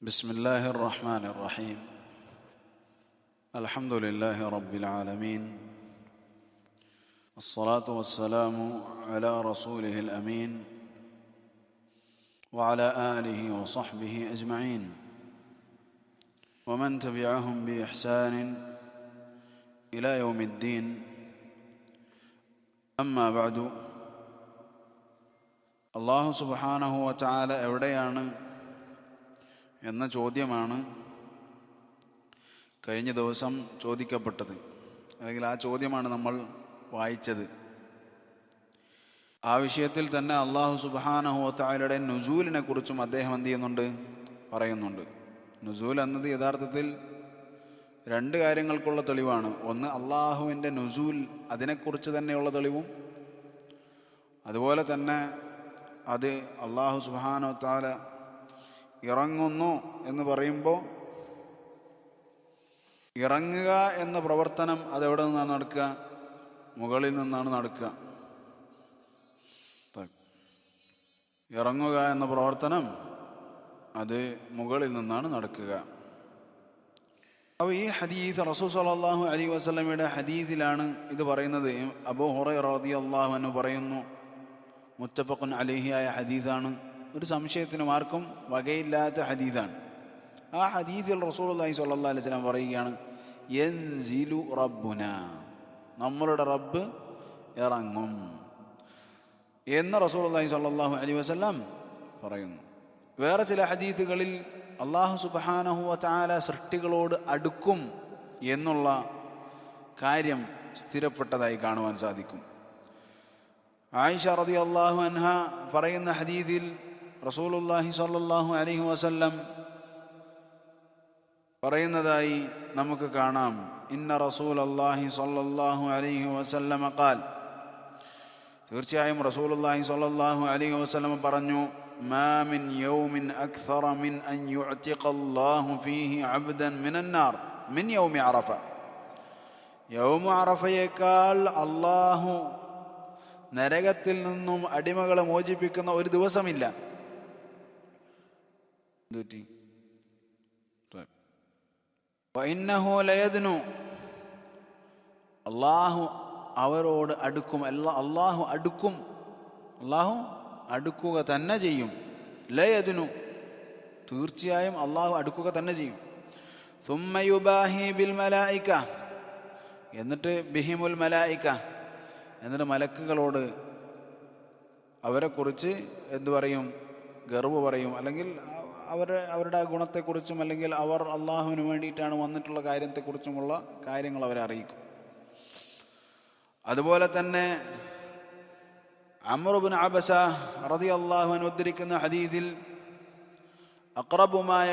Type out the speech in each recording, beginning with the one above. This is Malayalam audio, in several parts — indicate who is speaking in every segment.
Speaker 1: بسم الله الرحمن الرحيم الحمد لله رب العالمين الصلاة والسلام على رسوله الأمين وعلى آله وصحبه أجمعين ومن تبعهم بإحسان إلى يوم الدين أما بعد അള്ളാഹു സുബാനഹു വച്ചാല എവിടെയാണ് എന്ന ചോദ്യമാണ് കഴിഞ്ഞ ദിവസം ചോദിക്കപ്പെട്ടത്. അല്ലെങ്കിൽ ആ ചോദ്യമാണ് നമ്മൾ വായിച്ചത്. ആ വിഷയത്തിൽ തന്നെ അള്ളാഹു സുബാനഹു വത്താലയുടെ നുസൂലിനെ കുറിച്ചും അദ്ദേഹം എന്ത് ചെയ്യുന്നുണ്ട്? പറയുന്നുണ്ട്. നുസൂൽ എന്നത് യഥാർത്ഥത്തിൽ രണ്ട് കാര്യങ്ങൾക്കുള്ള തെളിവാണ്. ഒന്ന് അള്ളാഹുവിന്റെ നുസൂൽ അതിനെക്കുറിച്ച് തന്നെയുള്ള തെളിവും. അതുപോലെ തന്നെ അത് അള്ളാഹു സുബാനോ താല ഇറങ്ങുന്നു എന്ന് പറയുമ്പോൾ ഇറങ്ങുക എന്ന പ്രവർത്തനം അതെവിടെ നിന്നാണ് നടക്കുക? മുകളിൽ നിന്നാണ് നടക്കുക. ഇറങ്ങുക എന്ന പ്രവർത്തനം അത് മുകളിൽ നിന്നാണ് നടക്കുക. അപ്പോൾ ഈ ഹദീദ് റസൂ സലാഹു അലി വസ്ലമയുടെ ഹദീദിലാണ് ഇത് പറയുന്നത്. അബൂ ഹുറൈ റതി അള്ളാഹു എന്ന് പറയുന്നു. മുത്തഫഖുൻ അലിഹിയായ ഹദീസാണ്. ഒരു സംശയത്തിനും ആർക്കും വകയില്ലാത്ത ഹദീദാണ് ആ ഹദീദിൽ റസൂൽ അള്ളഹി സ്വല്ലാ അലൈഹി സ്വലാം പറയുകയാണ് യൻസിലു റബ്ബുന. നമ്മളുടെ റബ്ബ് ഇറങ്ങും എന്ന് റസൂൽ അള്ളഹി സ്വല്ലാഹു അലൈഹി വസ്ലാം പറയുന്നു. വേറെ ചില ഹദീദുകളിൽ അള്ളാഹു സുബാനഹു താല സൃഷ്ടികളോട് അടുക്കും എന്നുള്ള കാര്യം സ്ഥിരപ്പെട്ടതായി കാണുവാൻ സാധിക്കും. ആയിഷ റതി അള്ളാഹു അൻഹ പറയുന്ന ഹദീദിൽ റസൂലുല്ലാഹി സ്വല്ലല്ലാഹു അലൈഹി വസല്ലം പറയുന്നതായി നമുക്ക് കാണാം ഇന്ന റസൂൽ അള്ളാഹി സ്വല്ലല്ലാഹു അലൈഹി വസല്ലമ ഖാൽ തീർച്ചയായും റസൂലുല്ലാഹി സ്വല്ലല്ലാഹു അലൈഹി വസല്ലം പറഞ്ഞു ما من يوم أكثر من أن يعتق الله فيه عبدا من النار من يوم عرفة يوم عرفة يقال الله നരകത്തിൽ നിന്നും അടിമകളെ മോചിപ്പിക്കുന്ന ഒരു ദിവസമില്ല അള്ളാഹു അവരോട് അടുക്കും. അല്ല അള്ളാഹു അടുക്കും. അള്ളാഹു അടുക്കുക തന്നെ ചെയ്യും. ലയതിനു തീർച്ചയായും അള്ളാഹു അടുക്കുക തന്നെ ചെയ്യും. സുമ്മയുബാഹി ബിൽ മലായിക്ക എന്നിട്ട് ബിഹിമുൽ മലായിക്ക എന്നിട്ട് മലക്കുകളോട് അവരെക്കുറിച്ച് എന്തു പറയും? ഗർവ് പറയും. അല്ലെങ്കിൽ അവരെ അവരുടെ ഗുണത്തെക്കുറിച്ചും അല്ലെങ്കിൽ അവർ അള്ളാഹുവിന് വേണ്ടിയിട്ടാണ് വന്നിട്ടുള്ള കാര്യത്തെക്കുറിച്ചുമുള്ള കാര്യങ്ങൾ അവരെ അറിയിക്കും. അതുപോലെ തന്നെ അമറുബിൻ അബസ റതി അള്ളാഹു അനുദ്ധരിക്കുന്ന ഹദീദിൽ അക്രബുമായ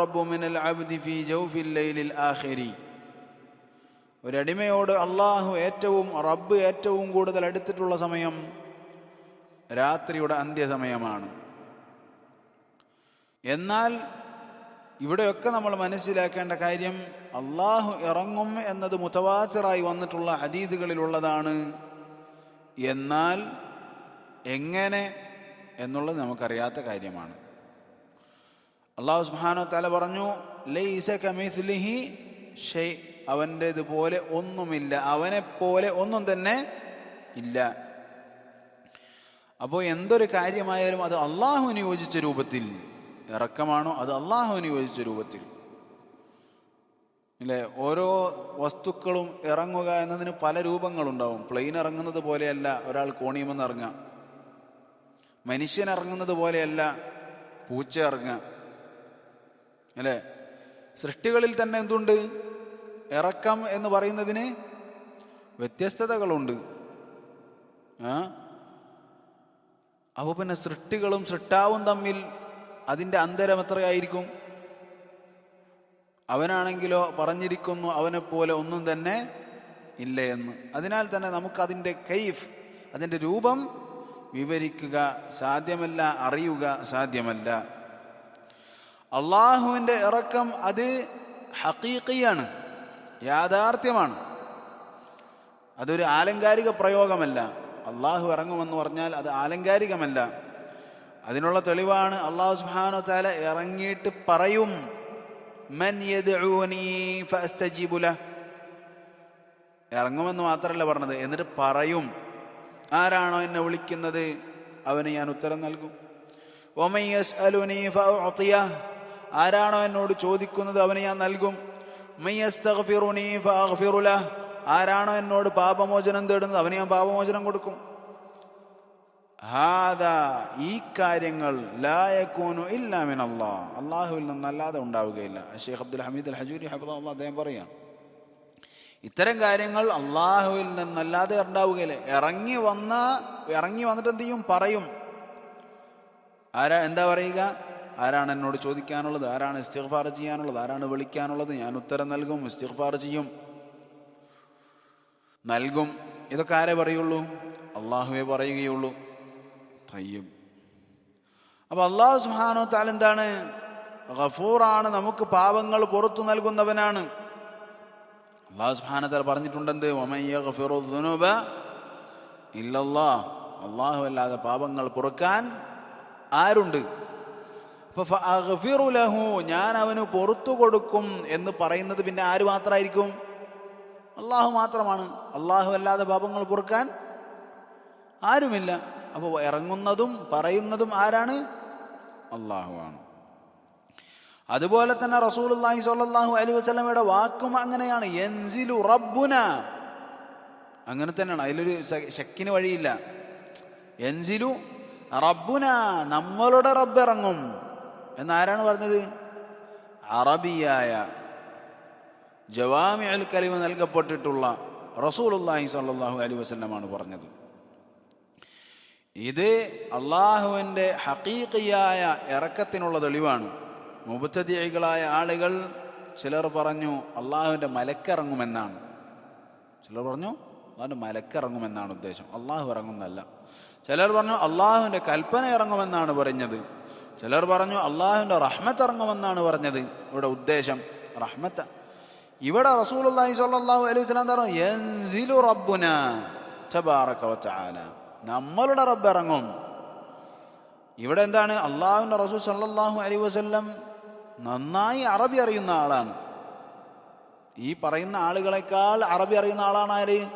Speaker 1: റബ്ബു മിനൽ അബ്ദി ഫി ജൗഫിൽ ലൈലിൽ ആഖിരി. ഒരടിമയോട് അള്ളാഹു ഏറ്റവും റബ്ബ് ഏറ്റവും കൂടുതൽ അടുത്തിട്ടുള്ള സമയം രാത്രിയുടെ അന്ത്യസമയമാണ് എന്നാൽ ഇവിടെയൊക്കെ നമ്മൾ മനസ്സിലാക്കേണ്ട കാര്യം അള്ളാഹു ഇറങ്ങും എന്നത് മുത്തവാത്തിറായി വന്നിട്ടുള്ള അതീതികളിലുള്ളതാണ് എന്നാൽ എങ്ങനെ എന്നുള്ളത് നമുക്കറിയാത്ത കാര്യമാണ്. അള്ളാഹു സുബാനോ തല പറഞ്ഞു ലൈസ കമിസ്ലിഹി ഷെയ് അവന്റെതുപോലെ ഒന്നുമില്ല അവനെപ്പോലെ പോലെ ഒന്നും തന്നെ ഇല്ല. അപ്പോൾ എന്തൊരു കാര്യമായാലും അത് അള്ളാഹുവിന് യോജിച്ച രൂപത്തിൽ ഇറക്കമാണോ? അത് അള്ളാഹുവിന് യോജിച്ച രൂപത്തിൽ. അല്ലേ ഓരോ വസ്തുക്കളും ഇറങ്ങുക എന്നതിന് പല രൂപങ്ങളുണ്ടാവും. പ്ലെയിൻ ഇറങ്ങുന്നത് പോലെയല്ല ഒരാൾ കോണിയുമെന്ന് ഇറങ്ങാം മനുഷ്യൻ ഇറങ്ങുന്നത് പോലെയല്ല പൂച്ച ഇറങ്ങാം അല്ലേ? സൃഷ്ടികളിൽ തന്നെ എന്തുണ്ട്? ഇറക്കം എന്ന് പറയുന്നതിന് വ്യത്യസ്തതകളുണ്ട്. ആ? അപ്പോൾ പിന്നെ സൃഷ്ടികളും സൃഷ്ടാവും തമ്മിൽ അതിന്റെ അന്തരം എത്രയായിരിക്കും? അവനാണെങ്കിലോ പറഞ്ഞിരിക്കുന്നു അവനെപ്പോലെ ഒന്നും തന്നെ ഇല്ല എന്ന്. അതിനാൽ തന്നെ നമുക്കതിന്റെ കൈഫ് അതിന്റെ രൂപം വിവരിക്കുക സാധ്യമല്ല അറിയുക സാധ്യമല്ല. അള്ളാഹുവിന്റെ ഇറക്കം അത് ഹക്കീക്കിയാണ് യാഥാർത്ഥ്യമാണ്. അതൊരു ആലങ്കാരിക പ്രയോഗമല്ല. അള്ളാഹു ഇറങ്ങുമെന്ന് പറഞ്ഞാൽ അത് ആലങ്കാരികമല്ല. അതിനുള്ള തെളിവാണ് അള്ളാഹു സുബ്ഹാനഹു താല ഇറങ്ങിയിട്ട് പറയും മൻ ഇറങ്ങുമെന്ന് മാത്രമല്ല പറഞ്ഞത് എന്നിട്ട് പറയും ആരാണോ എന്നെ വിളിക്കുന്നത്? അവന് ഞാൻ ഉത്തരം നൽകും. ആരാണോ എന്നോട് ചോദിക്കുന്നത് അവന് ഞാൻ നൽകും. ആരാണോ എന്നോട് പാപമോചനം തേടുന്നത് അവന് ഞാൻ പാപമോചനം കൊടുക്കും. ഹാദ ഈ കാര്യങ്ങൾ ലായക്കൂനു ഇല്ലാമിൻ അള്ളാഹ് അള്ളാഹുവിൽ നിന്നല്ലാതെ ഉണ്ടാവുകയില്ല. ഷെയ്ഖ് അബ്ദുൽ ഹമീദ് അൽ ഹജൂരി ഹഫിദ അദ്ദേഹം പറയാണ് ഇത്തരം കാര്യങ്ങൾ അള്ളാഹുവിൽ നിന്നല്ലാതെ ഉണ്ടാവുകയില്ല. ഇറങ്ങി വന്ന ഇറങ്ങി വന്നിട്ട് എന്ത് ചെയ്യും? പറയും. ആരാ എന്താ പറയുക? ആരാണ് എന്നോട് ചോദിക്കാനുള്ളത്? ആരാണ് ഇസ്തിഗ്ഫാർ ചെയ്യാനുള്ളത്? ആരാണ് വിളിക്കാനുള്ളത്? ഞാൻ ഉത്തരം നൽകും ഇസ്തിഗ്ഫാർ ചെയ്യും. നൽകും. ഇതൊക്കെ ആരെ പറയുള്ളൂ? അള്ളാഹുവെ പറയുകയുള്ളൂ. തയ്യും. അപ്പൊ അള്ളാഹു സുഹാനോ താൽ എന്താണ്? ഗഫൂറാണ് നമുക്ക് പാപങ്ങൾ പുറത്തു നൽകുന്നവനാണ്. അള്ളാഹു സുഹാനത്താൽ പറഞ്ഞിട്ടുണ്ടെന്ത്? ഒമയ്യൂബ ഇല്ലല്ലാ അള്ളാഹു അല്ലാതെ പാപങ്ങൾ പുറക്കാൻ ആരുണ്ട്? അപ്പൊ ലഹു ഞാൻ അവന് പുറത്തു കൊടുക്കും എന്ന് പറയുന്നത് പിന്നെ ആര് മാത്രമായിരിക്കും അള്ളാഹു മാത്രമാണ്. അള്ളാഹു അല്ലാതെ പാപങ്ങൾ പുറക്കാൻ ആരുമില്ല. അപ്പോൾ ഇറങ്ങുന്നതും പറയുന്നതും ആരാണ്? അള്ളാഹുവാണ് അതുപോലെ തന്നെ റസൂലുള്ളാഹി സ്വല്ലല്ലാഹു അലി വസ്ലമയുടെ വാക്കും അങ്ങനെയാണ്. എൻസിലു റബ്ബുന. അങ്ങനെ തന്നെയാണ്. അതിലൊരു ശക്കിന് വഴിയില്ല. എൻസിലു റബ്ബുന. നമ്മളുടെ റബ്ബ് ഇറങ്ങും. എന്നാരാണ് പറഞ്ഞത്? അറബിയായ ജവാമി അൽ കലിമ നൽകപ്പെട്ടിട്ടുള്ള റസൂലുള്ളാഹി സ്വല്ലല്ലാഹു അലി വസ്ലമാണ് പറഞ്ഞത്. ഇത് അള്ളാഹുവിന്റെ ഹക്കീക്കിയായ ഇറക്കത്തിനുള്ള തെളിവാണ്. മുബത്തതികളായ ആളുകൾ ചിലർ പറഞ്ഞു അള്ളാഹുവിന്റെ മലക്കിറങ്ങുമെന്നാണ്. ചിലർ പറഞ്ഞു അള്ളാഹുവിന്റെ മലക്കിറങ്ങുമെന്നാണ് ഉദ്ദേശം. അള്ളാഹു ഇറങ്ങുന്നല്ല ചിലർ പറഞ്ഞു അള്ളാഹുവിന്റെ കൽപ്പന ഇറങ്ങുമെന്നാണ് പറഞ്ഞത്. ചിലർ പറഞ്ഞു അള്ളാഹുവിന്റെ റഹ്മത്ത് ഇറങ്ങുമെന്നാണ് പറഞ്ഞത്. ഇവിടെ ഉദ്ദേശം റഹ്മത്ത്. ഇവിടെ റസൂൽ അള്ളാഹി സ്വല്ലല്ലാഹു അലൈഹി സ്വലാം പറഞ്ഞു റബ്ബുന തബാറക വതആല നമ്മളുടെ റബ്ബ് ഇറങ്ങും. ഇവിടെ എന്താണ്? അള്ളാഹുവിന്റെ റസൂൽ സല്ലല്ലാഹു അലൈഹി വസ്ല്ലം നന്നായി അറബി അറിയുന്ന ആളാണ്. ഈ പറയുന്ന ആളുകളെക്കാൾ അറബി അറിയുന്ന ആളാണ് ആര്?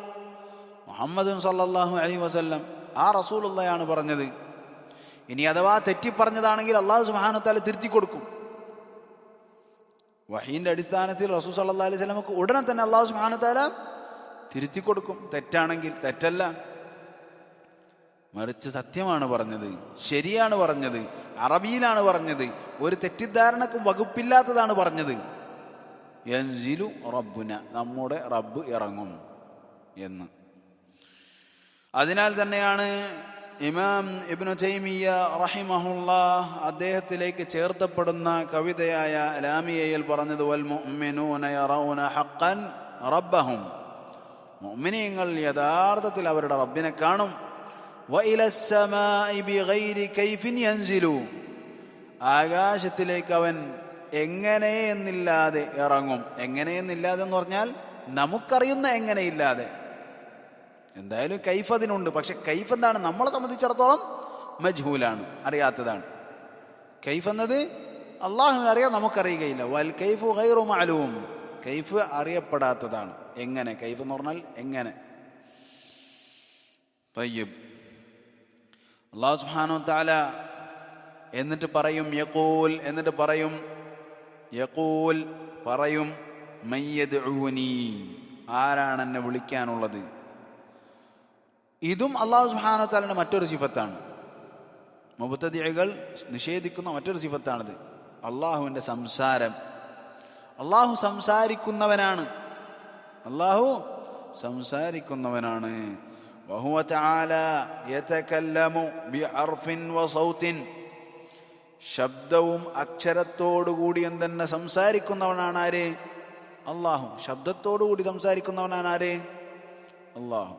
Speaker 1: മുഹമ്മദ് സല്ലാഹു അലൈഹി വസ്ല്ലം. ആ റസൂലുള്ളയാണ് പറഞ്ഞത്. ഇനി അഥവാ തെറ്റി പറഞ്ഞതാണെങ്കിൽ അള്ളാഹു സുബ്ഹാനഹു തിരുത്തി കൊടുക്കും. വഹീന്റെ അടിസ്ഥാനത്തിൽ റസൂൽ സല്ലാ അലൈഹി വസല്ലമക്ക് ഉടനെ തന്നെ അള്ളാഹു സുഹാനത്താല തിരുത്തി കൊടുക്കും. തെറ്റാണെങ്കിൽ തെറ്റല്ല. മറിച്ച് സത്യമാണ് പറഞ്ഞത് ശരിയാണ് പറഞ്ഞത് അറബിയിലാണ് പറഞ്ഞത് ഒരു തെറ്റിദ്ധാരണക്കും വകുപ്പില്ലാത്തതാണ് പറഞ്ഞത്. യൻസിലു റബ്ബുന നമ്മുടെ റബ്ബ് ഇറങ്ങും എന്ന്. അതിനാൽ തന്നെയാണ് ഇമാം ഇബ്നു ജൈമിയ റഹിമഹുള്ള അദ്ദേഹത്തിലേക്ക് ചേർത്തപ്പെടുന്ന കവിതയായ ലാമിയയിൽ പറഞ്ഞത് വൽ മുഅ്മിനൂന യറൗന ഹഖൻ റബ്ബഹും. മുഅ്മിനീങ്ങൾ യഥാർത്ഥത്തിൽ അവരുടെ റബ്ബിനെ കാണും. ആകാശത്തിലേക്ക് അവൻ എങ്ങനെയെന്നില്ലാതെ ഇറങ്ങും? എങ്ങനെയെന്നില്ലാതെ എന്ന് പറഞ്ഞാൽ നമുക്കറിയുന്ന എങ്ങനെയില്ലാതെ എന്തായാലും കൈഫ് അതിനുണ്ട്. പക്ഷെ കൈഫ് എന്താണ്? നമ്മളെ സംബന്ധിച്ചിടത്തോളം മജ്ഹൂലാണ് അറിയാത്തതാണ്. കൈഫ് എന്നത് അള്ളാഹുവിന് അറിയാം നമുക്കറിയുകയില്ല. വൽ കൈഫ് ഗൈറു മാലൂം കൈഫ് അറിയപ്പെടാത്തതാണ്. എങ്ങനെ? കൈഫ് എന്ന് പറഞ്ഞാൽ എങ്ങനെ? തയ്യബ് അള്ളാഹു സുബാനോ താല എന്നിട്ട് പറയും യഖൂൽ എന്നിട്ട് പറയും യഖൂൽ പറയും മയ്യദ്ഊനി ആരാണ് എന്നെ വിളിക്കാനുള്ളത്? ഇതും അള്ളാഹു സുബ്ഹാനഹു താലിന്റെ മറ്റൊരു സിഫത്താണ്. മുബത്തതികൾ നിഷേധിക്കുന്ന മറ്റൊരു സിഫത്താണിത്. അള്ളാഹുവിന്റെ സംസാരം. അള്ളാഹു സംസാരിക്കുന്നവനാണ്. അള്ളാഹു സംസാരിക്കുന്നവനാണ്. وهو تعالى يتكلم بحرف وصوت ശബ്ദവും അക്ഷരത്തോടുകൂടിയും തന്നെ സംസാരിക്കുന്നവനാണ് ആര് അള്ളാഹു ശബ്ദത്തോടുകൂടി സംസാരിക്കുന്നവനാണ് ആര് അള്ളാഹു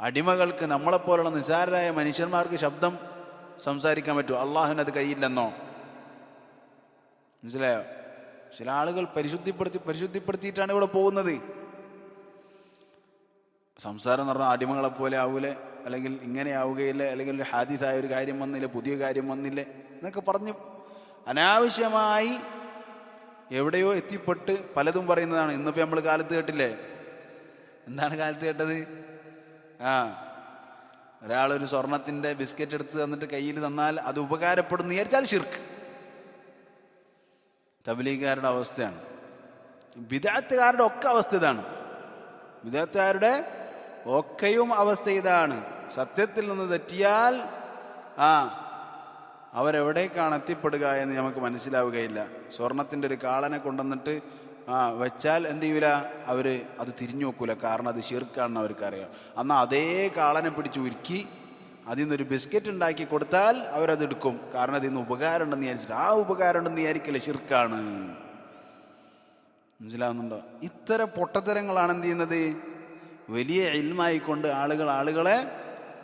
Speaker 1: അടിമകൾക്ക് നമ്മളെപ്പോലുള്ള നിസാരരായ മനുഷ്യന്മാർക്ക് ശബ്ദം സംസാരിക്കാൻ പറ്റുമോ അള്ളാഹുവിന് അത് കഴിയില്ലെന്നോ മനസ്സിലായോ ചില ആളുകൾ പരിശുദ്ധിപ്പെടുത്തി പരിശുദ്ധിപ്പെടുത്തിയിട്ടാണ് ഇവിടെ പോകുന്നത് സംസാരം എന്ന് പറഞ്ഞാൽ അടിമകളെ പോലെ ആവൂലെ? അല്ലെങ്കിൽ ഇങ്ങനെ ആവുകയില്ല അല്ലെങ്കിൽ ഒരു ഹാദിസായ ഒരു കാര്യം വന്നില്ല പുതിയ കാര്യം വന്നില്ലേ എന്നൊക്കെ പറഞ്ഞ് അനാവശ്യമായി എവിടെയോ എത്തിപ്പെട്ട് പലതും പറയുന്നതാണ്. ഇന്നിപ്പോൾ നമ്മൾ കാലത്ത് കേട്ടില്ലേ? എന്താണ് കാലത്ത് കേട്ടത്? ആ ഒരാളൊരു സ്വർണത്തിന്റെ ബിസ്ക്കറ്റ് എടുത്ത് തന്നിട്ട് കയ്യിൽ തന്നാൽ അത് ഉപകാരപ്പെടുന്ന വിചാരിച്ചാൽ ഷിർക്ക് തബലീഗുകാരുടെ അവസ്ഥയാണ്. വിദാത്തുകാരുടെ ഒക്കെ അവസ്ഥ ഇതാണ്. വിദാത്തുകാരുടെ ഒക്കെയും അവസ്ഥ ഇതാണ്. സത്യത്തിൽ നിന്ന് തെറ്റിയാൽ ആ അവരെവിടേക്കാണ് എത്തിപ്പെടുക എന്ന് നമുക്ക് മനസ്സിലാവുകയില്ല. സ്വർണത്തിന്റെ ഒരു കാളനെ കൊണ്ടുവന്നിട്ട് ആ വെച്ചാൽ എന്ത് ചെയ്യൂല? അവർ അത് തിരിഞ്ഞു നോക്കൂല. കാരണം അത് ഷിർക്കാണെന്ന് അവർക്കറിയാം. എന്നാൽ അതേ കാളനെ പിടിച്ച് ഉരുക്കി അതിൽ നിന്നൊരു ബിസ്ക്കറ്റ് ഉണ്ടാക്കി കൊടുത്താൽ അവരത് എടുക്കും. കാരണം അതിൽ നിന്ന് ഉപകാരം ഉണ്ടെന്ന് വിചാരിച്ചിട്ട് ആ ഉപകാരം ഉണ്ടെന്ന് വിചാരിക്കില്ല ഷിർക്കാണ് മനസ്സിലാവുന്നുണ്ടോ? ഇത്തരം പൊട്ടത്തരങ്ങളാണ് എന്ത് ചെയ്യുന്നത്? വലിയ ഇൽമായിക്കൊണ്ട് ആളുകൾ ആളുകളെ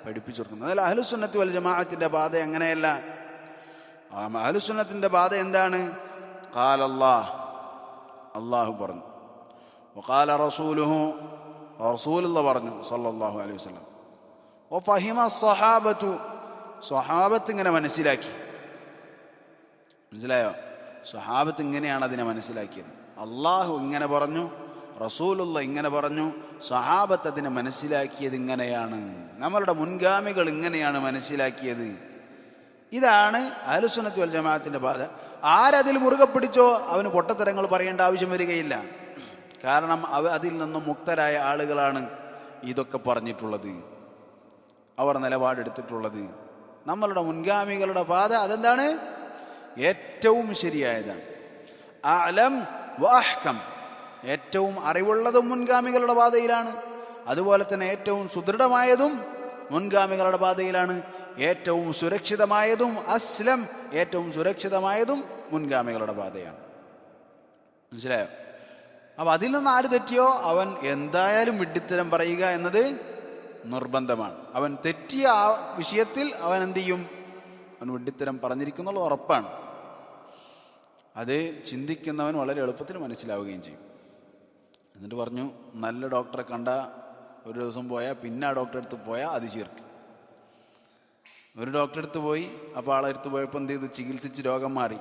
Speaker 1: പഠിപ്പിച്ചു കൊടുക്കുന്നത് അതല്ല അഹലുസുന്നത്ത് വൽ ജമാഅത്തിന്റെ ബാധ അങ്ങനെയല്ല അഹലുസുന്നത്തിന്റെ ബാധ എന്താണ്? കാലല്ലാ അള്ളാഹു പറഞ്ഞു. കാല റസൂലുഹു. റസൂലുള്ള പറഞ്ഞു സല്ലാഹു അലൈഹി വസല്ലം. ഓ ഫഹിമ സ്വഹാബത്തു. സ്വഹാബത്ത് ഇങ്ങനെ മനസ്സിലാക്കി. മനസ്സിലായോ? സ്വഹാബത്ത് ഇങ്ങനെയാണ് അതിനെ മനസ്സിലാക്കിയത്. അള്ളാഹു ഇങ്ങനെ പറഞ്ഞു റസൂലുള്ള ഇങ്ങനെ പറഞ്ഞു സഹാബത്ത് അതിനെ മനസ്സിലാക്കിയത് ഇങ്ങനെയാണ്. നമ്മളുടെ മുൻഗാമികൾ ഇങ്ങനെയാണ് മനസ്സിലാക്കിയത്. ഇതാണ് അഹലുസുന്നത്ത് വൽ ജമാഅത്തിന്റെ ബാധ. ആരതിൽ മുറുകെ പിടിച്ചോ അവന് പൊട്ടത്തരങ്ങൾ പറയേണ്ട ആവശ്യം വരികയില്ല. കാരണം അവ അതിൽ നിന്നും മുക്തരായ ആളുകളാണ് ഇതൊക്കെ പറഞ്ഞിട്ടുള്ളത്. അവർ നിലപാടെടുത്തിട്ടുള്ളത്. നമ്മളുടെ മുൻഗാമികളുടെ പാത അതെന്താണ്? ഏറ്റവും ശരിയായതാണ്. അലം വാഹ്കം ഏറ്റവും അറിവുള്ളതും മുൻഗാമികളുടെ പാതയിലാണ്. അതുപോലെ തന്നെ ഏറ്റവും സുദൃഢമായതും മുൻഗാമികളുടെ പാതയിലാണ്. ഏറ്റവും സുരക്ഷിതമായതും അസ്ലം ഏറ്റവും സുരക്ഷിതമായതും മുൻഗാമികളുടെ പാതയാണ്. മനസ്സിലായോ? അപ്പം അതിൽ നിന്ന് ആര് തെറ്റിയോ? അവൻ എന്തായാലും വിഡ്ഢിത്തരം പറയുക എന്നത് നിർബന്ധമാണ്. അവൻ തെറ്റിയ ആ വിഷയത്തിൽ അവൻ എന്ത് ചെയ്യും? അവൻ വിഡ്ഢിത്തരം പറഞ്ഞിരിക്കുന്നുള്ള ഉറപ്പാണ്. അത് ചിന്തിക്കുന്നവൻ വളരെ എളുപ്പത്തിൽ മനസ്സിലാവുകയും ചെയ്യും. എന്നിട്ട് പറഞ്ഞു നല്ല ഡോക്ടറെ കണ്ട ഒരു ദിവസം പോയാൽ പിന്നെ ആ ഡോക്ടറെ അടുത്ത് പോയാൽ അത് ചീർക്കും. ഒരു ഡോക്ടറെ അടുത്ത് പോയി അപ്പോൾ ആളെ അടുത്ത് പോയപ്പോൾ എന്ത് ചെയ്തു? ചികിത്സിച്ച് രോഗം മാറി.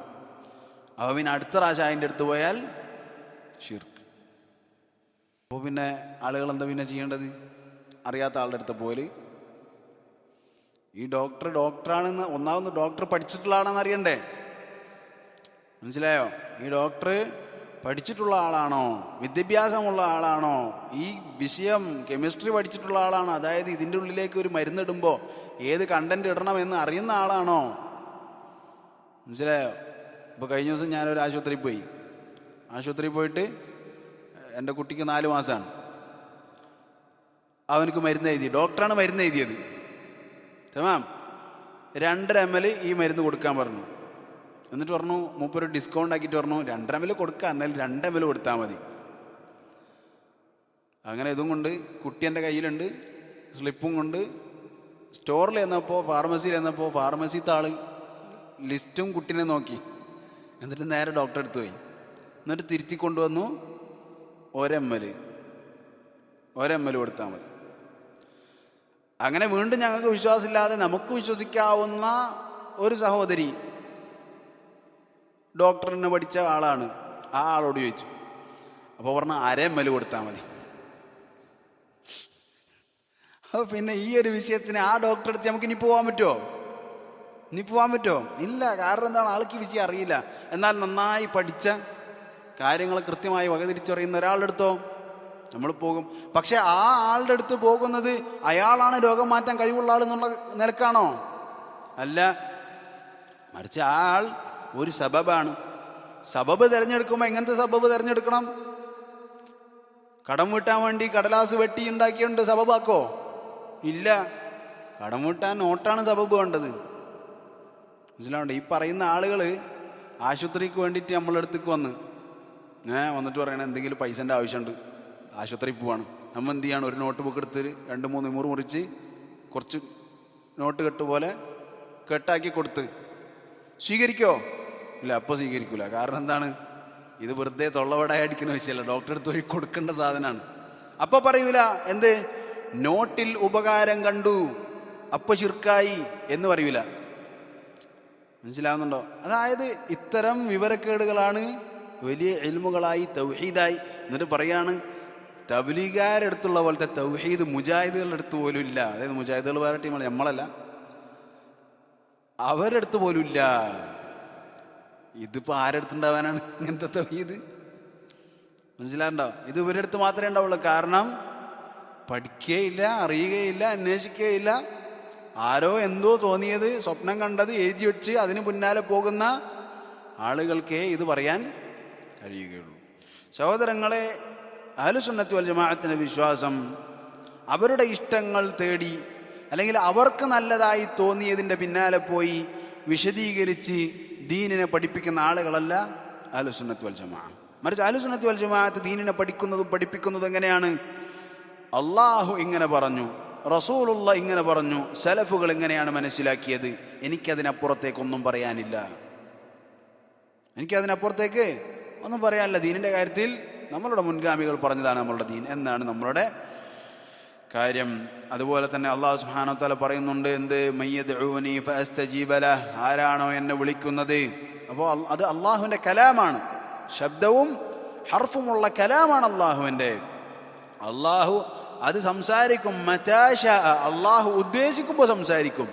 Speaker 1: അപ്പോൾ പിന്നെ അടുത്ത പ്രാവശ്യം അതിന്റെ അടുത്ത് പോയാൽ ഷിർക്ക് അപ്പോൾ പിന്നെ ആളുകൾ എന്താ പിന്നെ ചെയ്യേണ്ടത്? അറിയാത്ത ആളുടെ അടുത്ത് പോൽ. ഈ ഡോക്ടർ ഡോക്ടറാണെന്ന് ഒന്നാമത് ഡോക്ടർ പഠിച്ചിട്ടുള്ള ആളാണെന്ന് അറിയണ്ടേ? മനസ്സിലായോ? ഈ ഡോക്ടർ പഠിച്ചിട്ടുള്ള ആളാണോ? വിദ്യാഭ്യാസമുള്ള ആളാണോ? ഈ വിഷയം കെമിസ്ട്രി പഠിച്ചിട്ടുള്ള ആളാണോ? അതായത് ഇതിന്റെ ഉള്ളിലേക്ക് ഒരു മരുന്നിടുമ്പോൾ ഏത് കണ്ടന്റ് ഇടണം എന്ന് അറിയുന്ന ആളാണോ? മനസ്സിലായോ? ഇപ്പോൾ കഴിഞ്ഞ ദിവസം ഞാനൊരു ആശുപത്രിയിൽ പോയി. ആശുപത്രിയിൽ പോയിട്ട് എന്റെ കുട്ടിക്ക് നാല് മാസമാണ് അവനക്ക് മരുന്ന് എഴുതി. ഡോക്ടറാണ് മരുന്ന് എഴുതിയത്. തമാം രണ്ടര എം എൽ ഈ മരുന്ന് കൊടുക്കാൻ പറഞ്ഞു. എന്നിട്ട് പറഞ്ഞു മൂപ്പര് ഡിസ്കൗണ്ട് ആക്കിയിട്ട് പറഞ്ഞു രണ്ടര മിൽ കൊടുക്കുക എന്നാൽ രണ്ട് മിൽ കൊടുത്താൽ മതി. അങ്ങനെ ഇതും കൊണ്ട് കുട്ടി എന്റെ കയ്യിലുണ്ട് സ്ലിപ്പും കൊണ്ട്. സ്റ്റോറിൽ ചെന്നപ്പോൾ ഫാർമസിയിൽ ചെന്നപ്പോൾ ഫാർമസിത്തെ ആൾ ലിസ്റ്റും കുട്ടീനെ നോക്കി. എന്നിട്ട് നേരെ ഡോക്ടറെ അടുത്ത് പോയി. എന്നിട്ട് തിരുത്തി കൊണ്ടുവന്നു ഒരെം എൽ ഒരെം എൽ കൊടുത്താൽ മതി. അങ്ങനെ വീണ്ടും ഞങ്ങൾക്ക് വിശ്വാസമില്ലാതെ നമുക്ക് വിശ്വസിക്കാവുന്ന ഒരു സഹോദരി ഡോക്ടറിന് പഠിച്ച ആളാണ്. ആ ആളോട് ചോദിച്ചു. അപ്പോൾ പറഞ്ഞ അര എം കൊടുത്താൽ മതി. അപ്പോൾ പിന്നെ ഈ ഒരു വിഷയത്തിന് ആ ഡോക്ടറെ അടുത്ത് നമുക്ക് ഇനി പോകാൻ പറ്റുമോ ഇനി പോകാൻ പറ്റുമോ ഇല്ല. കാരണം എന്താണ്? ആൾക്ക് വിഷയം അറിയില്ല. എന്നാൽ നന്നായി പഠിച്ച കാര്യങ്ങൾ കൃത്യമായി വകതിരിച്ചറിയുന്ന ഒരാളുടെ അടുത്തോ നമ്മൾ പോകും. പക്ഷെ ആ ആളുടെ അടുത്ത് പോകുന്നത് അയാളാണ് രോഗം മാറ്റാൻ കഴിവുള്ള ആൾ എന്നുള്ള നിലക്കാണോ? അല്ല. മറിച്ച് ആ ആൾ ഒരു സബബാണ്. സബബ് തിരഞ്ഞെടുക്കുമ്പോൾ എങ്ങനത്തെ സബബ് തിരഞ്ഞെടുക്കണം? കടം വീട്ടാൻ വേണ്ടി കടലാസ് വെട്ടി ഉണ്ടാക്കിയുണ്ട് സബബാക്കോ? ഇല്ല. കടം വീട്ടാൻ നോട്ടാണ് സബബ് വേണ്ടത്. മനസ്സിലാവണ്ട? ഈ പറയുന്ന ആളുകൾ ആശുപത്രിക്ക് വേണ്ടിയിട്ട് നമ്മളെ അടുത്തേക്ക് വന്ന്. ഏ വന്നിട്ട് പറയണ എന്തെങ്കിലും പൈസന്റെ ആവശ്യമുണ്ട്. ആശുപത്രിയിൽ പോവാണ്. നമ്മൾ എന്ത് ചെയ്യാണ്? ഒരു നോട്ട് ബുക്ക് എടുത്ത് രണ്ട് മൂന്ന് മുറി മുറിച്ച് കുറച്ച് നോട്ട് കെട്ട് പോലെ കെട്ടാക്കി കൊടുത്ത്. സ്വീകരിക്കോ? ഇല്ല അപ്പോൾ സ്വീകരിക്കൂല. കാരണം എന്താണ്? ഇത് വെറുതെ തൊള്ളവടായി അടിക്കുന്ന വിഷയമല്ല. ഡോക്ടർ അടുത്ത് വഴി കൊടുക്കേണ്ട സാധനമാണ്. അപ്പോൾ പറയൂല എന്ത്? നോട്ടിൽ ഉപകാരം കണ്ടു അപ്പൊ ചുരുക്കായി എന്ന് പറയൂല. മനസ്സിലാവുന്നുണ്ടോ? അതായത് ഇത്തരം വിവരക്കേടുകളാണ് വലിയ എൽമുകളായി തൗഹീദായി എന്നിട്ട് പറയാണ് തബ്ലീഗാരടുത്തുള്ള പോലത്തെ തൗഹീദ് മുജാഹിദുകളുടെ അടുത്ത് പോലും ഇല്ല. അതായത് മുജാഹിദുകൾ വേറെ ടീമാണ് നമ്മളല്ല. അവരടുത്ത് പോലും ഇല്ല. ഇതിപ്പോ ആരെടുത്തുണ്ടാവാനാണ്? ഇങ്ങനത്തെ തൗഹീദ് മനസ്സിലാണ്ടോ ഇത് ഇവരെടുത്ത് മാത്രമേ ഉണ്ടാവുള്ളൂ. കാരണം പഠിക്കുകയില്ല അറിയുകയില്ല അന്വേഷിക്കുകയില്ല ആരോ എന്തോ തോന്നിയത് സ്വപ്നം കണ്ടത് എഴുതി വെച്ച് അതിന് പിന്നാലെ പോകുന്ന ആളുകൾക്കേ ഇത് പറയാൻ കഴിയുകയുള്ളൂ. സഹോദരങ്ങളെ അലുസുന്നത്തി വൽ ജമാഅത്തിന്റെ വിശ്വാസം അവരുടെ ഇഷ്ടങ്ങൾ തേടി അല്ലെങ്കിൽ അവർക്ക് നല്ലതായി തോന്നിയതിന്റെ പിന്നാലെ പോയി വിശദീകരിച്ച് ദീനിനെ പഠിപ്പിക്കുന്ന ആളുകളല്ല അഹലുസുന്നത്ത് വൽ ജമാ. മറിച്ച് അഹലുസുന്നത്ത് വൽ ജമാഅത്ത് ദീനിനെ പഠിക്കുന്നതും പഠിപ്പിക്കുന്നതും എങ്ങനെയാണ്? അള്ളാഹു ഇങ്ങനെ പറഞ്ഞു റസൂലുള്ള ഇങ്ങനെ പറഞ്ഞു സലഫുകൾ ഇങ്ങനെയാണ് മനസ്സിലാക്കിയത്? എനിക്കതിനപ്പുറത്തേക്കൊന്നും പറയാനില്ല. എനിക്കതിനപ്പുറത്തേക്ക് ഒന്നും പറയാനില്ല. ദീനിന്റെ കാര്യത്തിൽ നമ്മളുടെ മുൻഗാമികൾ പറഞ്ഞതാണ് നമ്മളുടെ ദീൻ. എന്നാണ് നമ്മളുടെ കാര്യം അതുപോലെ തന്നെ അള്ളാഹു സുഹാനോത്തല പറയുന്നുണ്ട് എന്ത്? മയ്യദ്ഊനി ആരാണോ എന്നെ വിളിക്കുന്നത്? അപ്പോൾ അത് അള്ളാഹുവിന്റെ കലാമാണ്. ശബ്ദവും ഹർഫുമുള്ള കലാമാണ് അള്ളാഹുവിന്റെ അള്ളാഹു അത് സംസാരിക്കും. മറ്റാശ അള്ളാഹു ഉദ്ദേശിക്കുമ്പോൾ സംസാരിക്കും.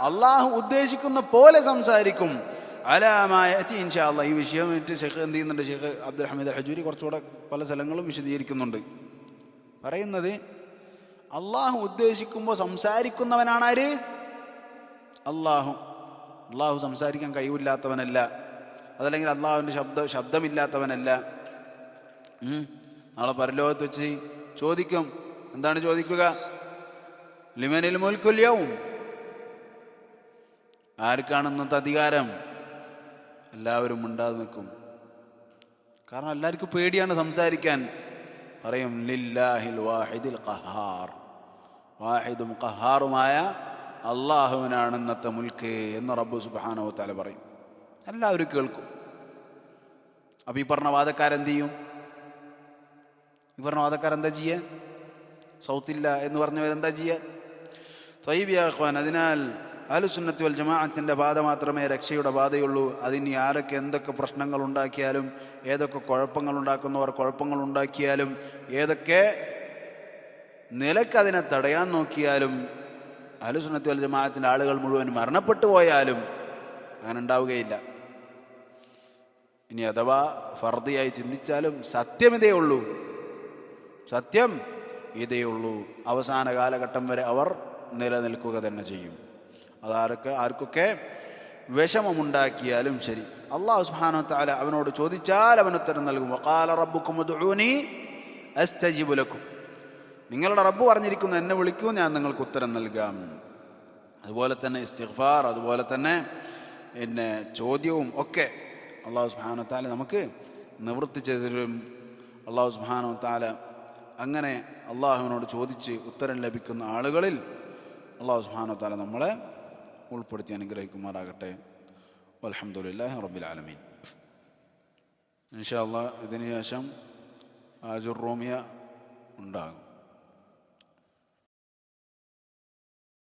Speaker 1: അള്ളാഹു ഉദ്ദേശിക്കുന്ന പോലെ സംസാരിക്കും. അലാമായ ഇൻഷാ ഈ വിഷയം ഷെയ്ഖ് എന്ത് ചെയ്യുന്നുണ്ട്? ഷെയ്ഖ് അബ്ദുൽ ഹമീദ് ഹജൂരി കുറച്ചുകൂടെ പല സ്ഥലങ്ങളും വിശദീകരിക്കുന്നുണ്ട്. പറയുന്നത് അള്ളാഹു ഉദ്ദേശിക്കുമ്പോൾ സംസാരിക്കുന്നവനാണ് ആര് അള്ളാഹു അള്ളാഹു സംസാരിക്കാൻ കഴിവില്ലാത്തവനല്ല. അതല്ലെങ്കിൽ അള്ളാഹുവിന്റെ ശബ്ദ ശബ്ദമില്ലാത്തവനല്ല. നാളെ പരലോകത്ത് വെച്ച് ചോദിക്കും. എന്താണ് ചോദിക്കുക? ലിമനിൽ മുൽക്കുല്യവും ആർക്കാണ് ഇന്നത്തെ അധികാരം? എല്ലാവരും മിണ്ടാതെ നിൽക്കും. കാരണം എല്ലാവർക്കും പേടിയാണ് സംസാരിക്കാൻ. പറയും ലില്ലാഹിൽ വാഹിദിൽ ഖഹാർ. വാഹിദും ഖഹാറുമായ അള്ളാഹുവിനാണ് ഇന്നത്തെ മുൽക്ക് എന്ന് റബ്ബു സുബാനോ തല പറയും. എല്ലാവരും കേൾക്കും. അപ്പം ഈ പറഞ്ഞ വാദക്കാരെന്ത് ചെയ്യും? ഈ പറഞ്ഞ വാദക്കാരെന്താ ചെയ്യുക സൗത്തില്ല എന്ന് പറഞ്ഞവരെന്താ ചെയ്യുക ത്വയ്ബിയാഖ്വാൻ അതിനാൽ അലുസുന്നത്ത് വൽ ജമാഅത്തിന്റെ ബാധ മാത്രമേ രക്ഷയുടെ ബാധയുള്ളൂ. അതിന് ആരൊക്കെ എന്തൊക്കെ പ്രശ്നങ്ങൾ ഉണ്ടാക്കിയാലും ഏതൊക്കെ കുഴപ്പങ്ങൾ ഉണ്ടാക്കുന്നവർ കുഴപ്പങ്ങൾ ഉണ്ടാക്കിയാലും ഏതൊക്കെ നിലയ്ക്ക് അതിനെ തടയാൻ നോക്കിയാലും അലുസുന്നത്ത് വൽ ജമാഅത്തിന്റെ ആളുകൾ മുഴുവൻ മരണപ്പെട്ടു പോയാലും അങ്ങനെ ഉണ്ടാവുകയില്ല. ഇനി അഥവാ ഫർദിയായി ചിന്തിച്ചാലും സത്യം ഇതേ ഉള്ളൂ. സത്യം ഇതേ ഉള്ളൂ. അവസാന കാലഘട്ടം വരെ അവർ നിലനിൽക്കുക തന്നെ ചെയ്യും. അതാരൊക്കെ ആർക്കൊക്കെ വിഷമമുണ്ടാക്കിയാലും ശരി. അള്ളാഹു സുബ്ഹാനഹു വ അവനോട് ചോദിച്ചാൽ അവൻ ഉത്തരം നൽകും. വക്കാല റബ്ബുക്കും അസ്തജിബുലക്കും നിങ്ങളുടെ റബ്ബ് പറഞ്ഞിരിക്കുന്നു എന്നെ വിളിക്കൂ ഞാൻ നിങ്ങൾക്ക് ഉത്തരം നൽകാം. അതുപോലെ തന്നെ ഇസ്തിഗ്ഫാർ അതുപോലെ തന്നെ പിന്നെ ചോദ്യവും ഒക്കെ അള്ളാഹു സുബ്ഹാനഹു താല നമുക്ക് നിവൃത്തിച്ചു തരും. അള്ളാഹു സുബ്ഹാനഹു താല അങ്ങനെ അള്ളാഹുവിനോട് ചോദിച്ച് ഉത്തരം ലഭിക്കുന്ന ആളുകളിൽ അള്ളാഹു സുബ്ഹാനഹു താല നമ്മളെ ഉൾപ്പെടുത്തി അനുഗ്രഹിക്കുമാറാകട്ടെ. അലഹമുല്ലാ റബ്ബിൽ ആലമീൻ. ഇൻഷാ ഇതിനുശേഷം ഇതിന് ശേഷം ആജുർ റോമിയ ഉണ്ടാകും.